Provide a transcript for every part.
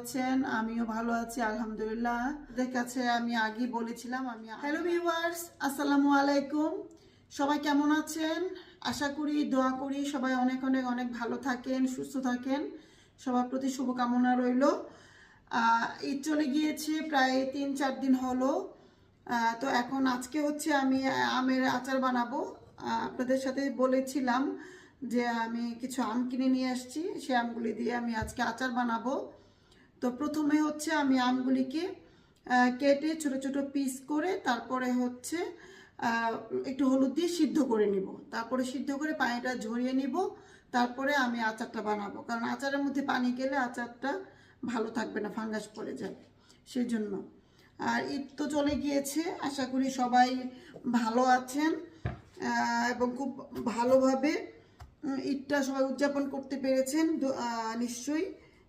আছেন? আমিও ভালো আছি, আলহামদুলিল্লাহ। আপনাদের কাছে আমি আগে বলেছিলাম, আমি হ্যালো ভিউয়ার্স আসসালামু আলাইকুম। সবাই কেমন আছেন? আশা করি, দোয়া করি সবাই অনেক অনেক অনেক ভালো থাকেন, সুস্থ থাকেন। সবার প্রতি শুভকামনা রইল। ঈদ চলে গিয়েছে, প্রায় তিন, চার দিন হলো। তো এখন আজকে হচ্ছে আমি আমের আচার বানাবো। আপনাদের সাথে বলেছিলাম যে আমি কিছু আম কিনে নিয়ে আসছি সেই আমগুলি দিয়ে আমি আজকে আচার বানাবো। তো প্রথমে হচ্ছে আমি আমগুলিকে কেটে ছোট ছোট পিস করে তারপরে হচ্ছে একটু হলুদ দিয়ে সিদ্ধ করে নিব। তারপরে সিদ্ধ করে পানিটা ঝরিয়ে নিব। তারপরে আমি আচারটা বানাবো। কারণ আচারের মধ্যে পানি গেলে আচারটা ভালো থাকবে না, ফাঙ্গাস পড়ে যাবে সেই জন্য আর ঈদ তো চলে গিয়েছে। আশা করি সবাই ভালো আছেন এবং খুব ভালোভাবে ঈদটা সবাই উদযাপন করতে পেরেছেন। নিশ্চয়ই।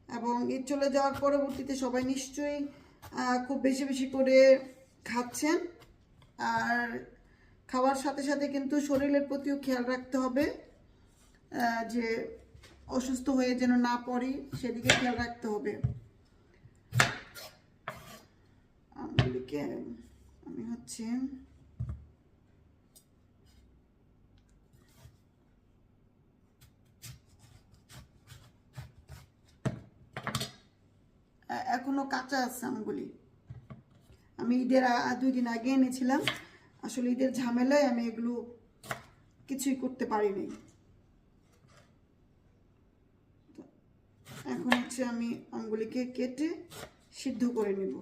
এবং ঈদ চলে যাওয়ার পরবর্তীতে সবাই নিশ্চয়ই খুব বেশি বেশি করে খাচ্ছেন। আর খাওয়ার সাথে সাথে কিন্তু শরীরের প্রতিও খেয়াল রাখতে হবে যে অসুস্থ হয়ে যেন না পড়ি, সেদিকে খেয়াল রাখতে হবে। আমি হচ্ছে এ- এখনও কাঁচা আছে আমগুলি আমি ঈদের দুই দিন আগে এনেছিলাম। আসলে ঈদের ঝামেলায় আমি এগুলো কিছুই করতে পারিনি এখন হচ্ছে আমি আমগুলিকে কেটে সিদ্ধ করে নেব।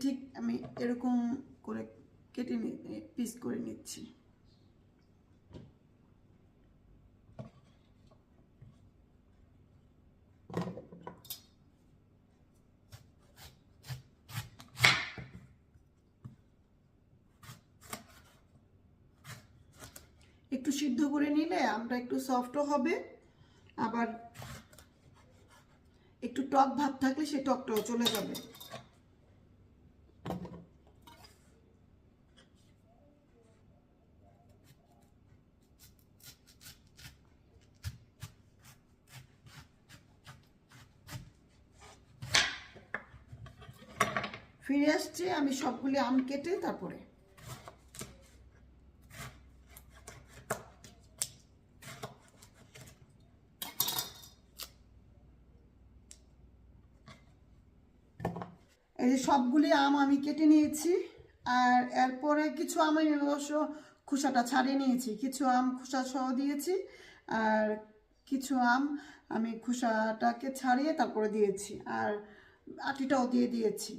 ঠিক আমি এরকম করে কেটে পিস করে নিচ্ছি একটু সিদ্ধ করে আমটা একটু সফটও হবে। আবার একটু টক ভাব থাকলে সে টকটাও চলে যাবে। ফিরে আসছি আমি সবগুলি আম কেটে তারপরে। এই যে সবগুলি আম আমি কেটে নিয়েছি, আর এরপরে কিছু আম অবশ্য খোসাটা ছাড়িয়ে নিয়েছি। কিছু আম খোসা সহ দিয়েছি, আর কিছু আম আমি খোসাটাকে ছাড়িয়ে তারপরে দিয়েছি, আর আটিটাও দিয়ে দিয়েছি।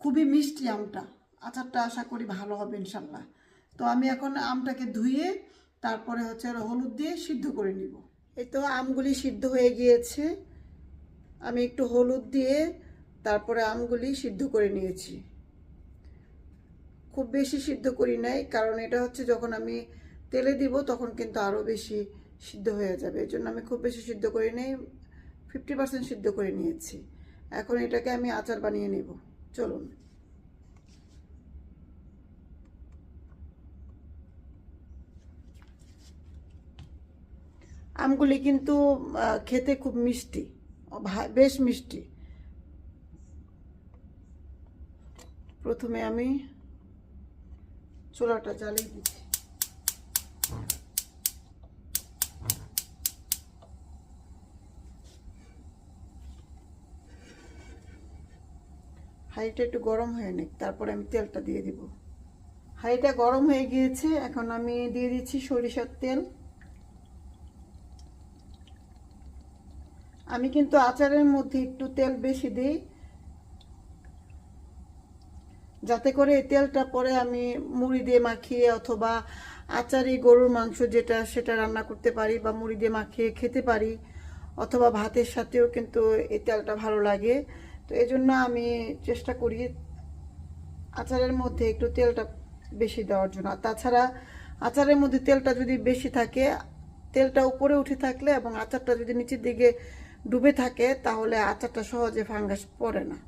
খুবই মিষ্টি আমটা, আচারটা আশা করি ভালো হবে ইনশাল্লাহ। তো আমি এখন আমটাকে ধুয়ে তারপরে হচ্ছে হলুদ দিয়ে সিদ্ধ করে নিব। এই তো আমগুলি সিদ্ধ হয়ে গিয়েছে। আমি একটু হলুদ দিয়ে তারপরে আমগুলি সিদ্ধ করে নিয়েছি। খুব বেশি সিদ্ধ করি নাই, কারণ এটা হচ্ছে যখন আমি তেলে দিব তখন কিন্তু আরও বেশি সিদ্ধ হয়ে যাবে। এই জন্য আমি খুব বেশি সিদ্ধ করি নেই ফিফটি পার্সেন্ট সিদ্ধ করে নিয়েছি। এখন এটাকে আমি আচার বানিয়ে নেব। চলুন। আমগুলি কিন্তু খেতে খুব মিষ্টি বেশ মিষ্টি। প্রথমে আমি চুলাটা জ্বালিয়ে দিচ্ছি। হাঁড়িটা একটু গরম হয়ে নিক, তারপরে আমি তেলটা দিয়ে দিব। হাঁড়িটা গরম হয়ে গিয়েছে, এখন আমি দিয়ে দিচ্ছি সরিষার তেল। আমি কিন্তু আচারের মধ্যে একটু তেল বেশি দিই যাতে করে এই তেলটা পরে আমি মুড়ি দিয়ে মাখিয়ে অথবা আচারি গরুর মাংস যেটা সেটা রান্না করতে পারি বা মুড়ি দিয়ে মাখিয়ে খেতে পারি অথবা ভাতের সাথেও কিন্তু এই তেলটা ভালো লাগে। তো এই জন্য আমি চেষ্টা করি আচারের মধ্যে একটু তেলটা বেশি দেওয়ার জন্য। তাছাড়া আচারের মধ্যে তেলটা যদি বেশি থাকে, তেলটা উপরে উঠে থাকলে এবং আচারটা যদি নিচের দিকে ডুবে থাকে, তাহলে আচারটা সহজে ফাঙ্গাস পড়ে না।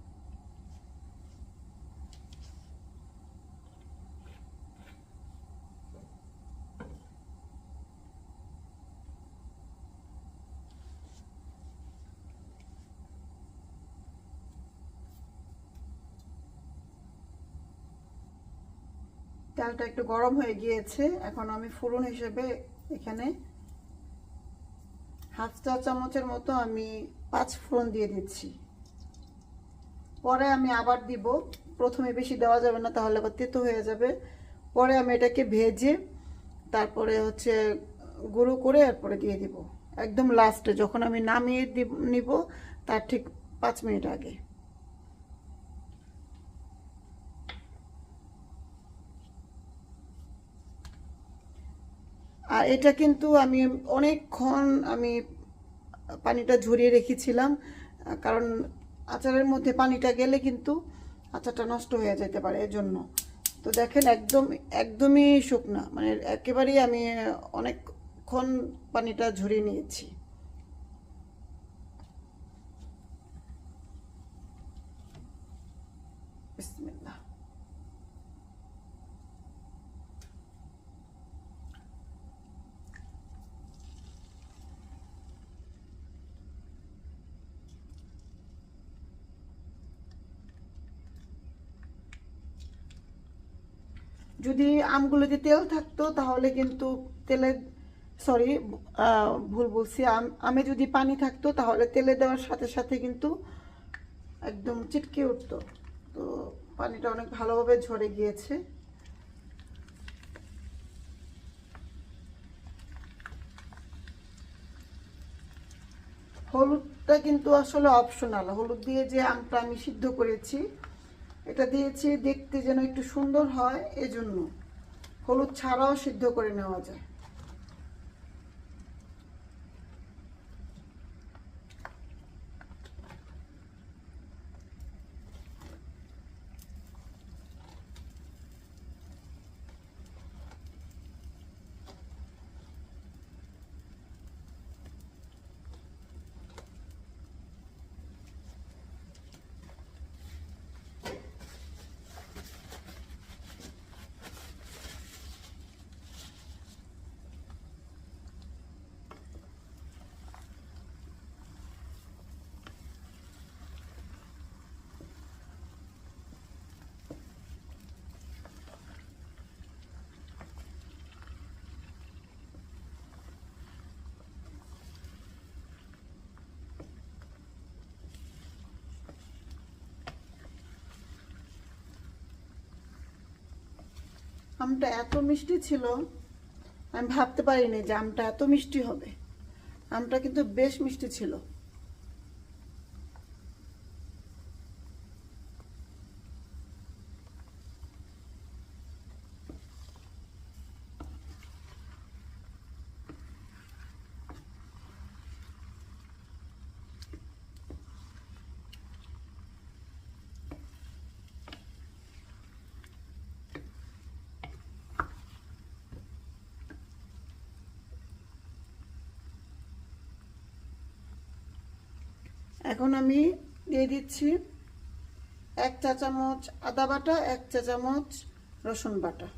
তেলটা একটু গরম হয়ে গিয়েছে। এখন আমি ফুরন হিসেবে এখানে হাফ চা চামচের মতো আমি পাঁচ ফোড়ন দিয়ে দিচ্ছি। পরে আমি আবার দিব। প্রথমে বেশি দেওয়া যাবে না, তাহলে আবার তেতো হয়ে যাবে। পরে আমি এটাকে ভেজে তারপরে হচ্ছে গুঁড়ো করে এরপরে দিয়ে দিব। একদম লাস্টে যখন আমি নামিয়ে দিব, নিব, তার ঠিক পাঁচ মিনিট আগে। আর এটা কিন্তু আমি অনেকক্ষণ আমি পানিটা ঝরিয়ে রেখেছিলাম, কারণ আচারের মধ্যে পানিটা গেলে কিন্তু আচারটা নষ্ট হয়ে যেতে পারে এজন্য। তো দেখেন একদম, একদমই শুকনা মানে একেবারেই আমি অনেকক্ষণ পানিটা ঝরিয়ে নিয়েছি। যদি আমগুলোতে তেল থাকতো, তাহলে কিন্তু তেলে সরি ভুল বলছি, আম, আমে যদি পানি থাকতো, তাহলে তেলে দেওয়ার সাথে সাথে কিন্তু একদম চিটকে উঠতো। তো পানিটা অনেক ভালোভাবে ঝরে গিয়েছে। হলুদটা কিন্তু আসলে অপশনাল হলুদ দিয়ে যে আমটা আমি সিদ্ধ করেছি এটা দিয়েছি দেখতে যেন একটু সুন্দর হয় এজন্য। হলুদ ছাড়াও সিদ্ধ করে নেওয়া যায়। আমটা এত মিষ্টি ছিল, আমি ভাবতে পারিনি যে আমটা এত মিষ্টি হবে। আমটা কিন্তু বেশ মিষ্টি ছিল। এখন আমি দিয়ে দিচ্ছি এক চা চামচ আদা বাটা এক চা চামচ রসুন বাটা।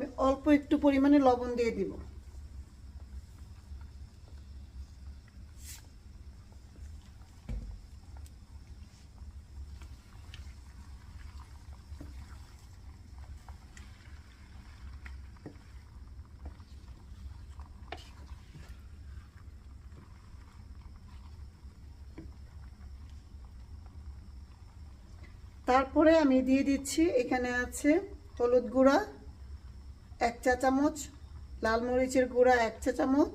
আমি অল্প একটু পরিমাণে লবণ দিয়ে দিব। তারপরে আমি দিয়ে দিচ্ছি, এখানে আছে হলুদ গুঁড়া এক চা চামচ, লাল মরিচের গুঁড়া এক চা চামচ,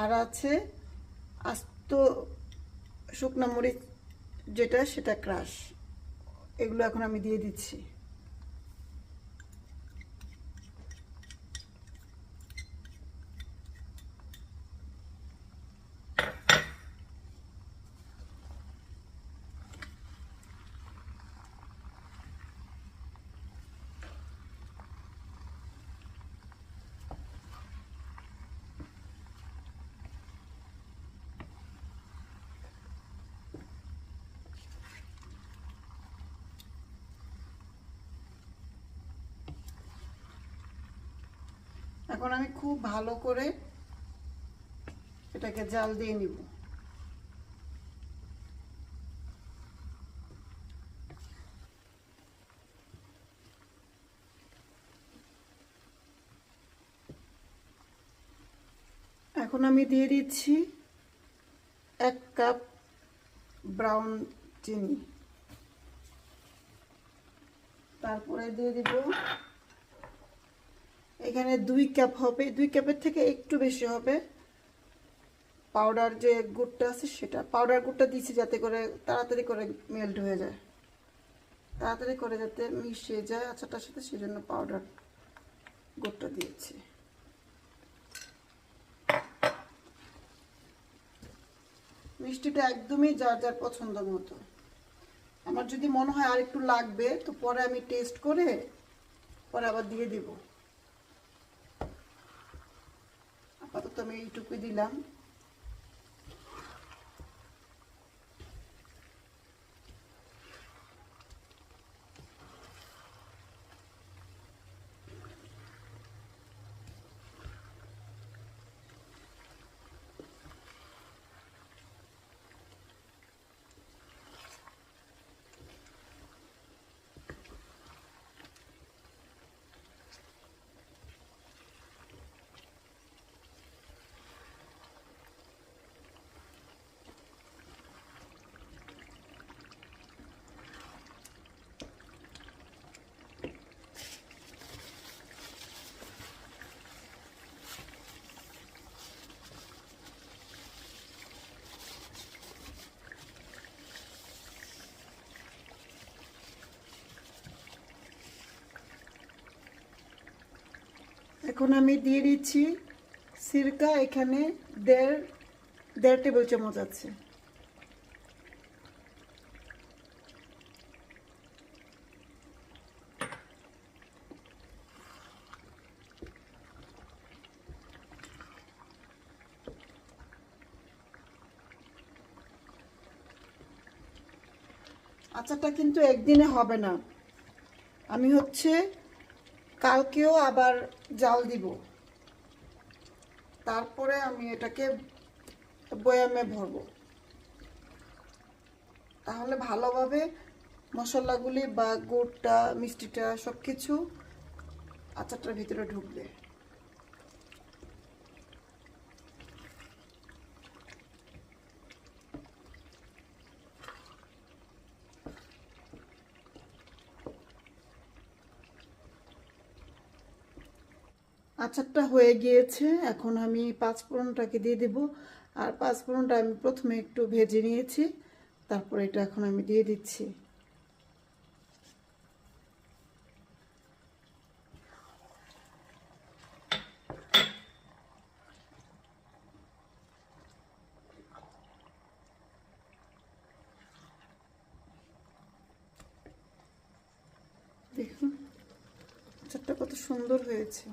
আর আছে আস্ত শুকনো মরিচ যেটা, সেটা ক্রাশ। এগুলো এখন আমি দিয়ে দিচ্ছি। এখন আমি খুব ভালো করে এটাকে জাল দিয়ে নিব। এখন আমি দিয়ে দিচ্ছি এক কাপ ব্রাউন চিনি। তারপরে দিয়ে দিব এখানে দুই কাপ হবে, দুই কাপের থেকে একটু বেশি হবে। পাউডার যে গুড়টা আছে সেটা পাউডার গুড়টা দিয়েছি যাতে করে তাড়াতাড়ি করে মেল্ট হয়ে যায়। তাড়াতাড়ি করে যাতে মিশিয়ে যায় আচারটার সাথে, সেজন্য পাউডার গুড়টা দিয়েছি। মিষ্টিটা একদমই যার যার পছন্দ মতো। আমার যদি মনে হয় আর একটু লাগবে, তো পরে আমি টেস্ট করে পরে আবার দিয়ে দিব। আপাতত আমি এইটুকুই দিলাম। এখন আমি দিয়ে দিচ্ছি সিরকা, এখানে দেড় দেড় টেবিল চামচ আছে। আচারটা কিন্তু একদিনে হবে না। আমি হচ্ছে কালকেও আবার জাল দিব। তারপরে আমি এটাকে বয়ামে ভরব। তাহলে ভালোভাবে মশলাগুলি বা গুড়টা, মিষ্টিটা সব কিছু আচারটার ভিতরে ঢুকবে। আচারটা হয়ে গিয়েছে, এখন আমি পাঁচ ফোড়নটাকে দিয়ে দেব। আর পাঁচ ফোড়নটা আমি প্রথমে একটু ভেজে নিয়েছি, তারপর এটা এখন আমি দিয়ে দিচ্ছি। দেখুন, আচারটা কত সুন্দর হয়েছে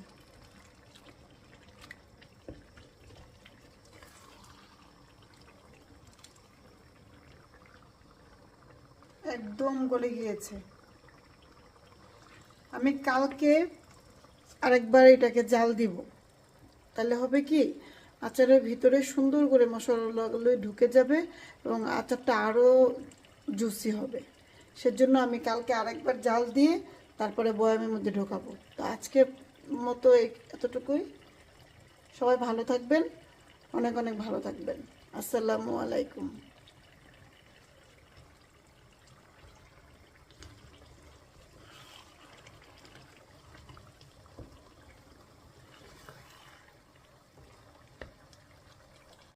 একদম গলে গিয়েছে। আমি কালকে আরেকবার এটাকে জাল দিব। তাহলে হবে কি, আচারের ভিতরে সুন্দর করে মশলাগুলো ঢুকে যাবে এবং আচারটা আরও জুসি হবে। সেজন্য আমি কালকে আরেকবার জাল দিয়ে তারপরে বয়ামের মধ্যে ঢোকাবো। তো আজকের মতো এতটুকুই। সবাই ভালো থাকবেন, অনেক অনেক ভালো থাকবেন। আসসালামু আলাইকুম।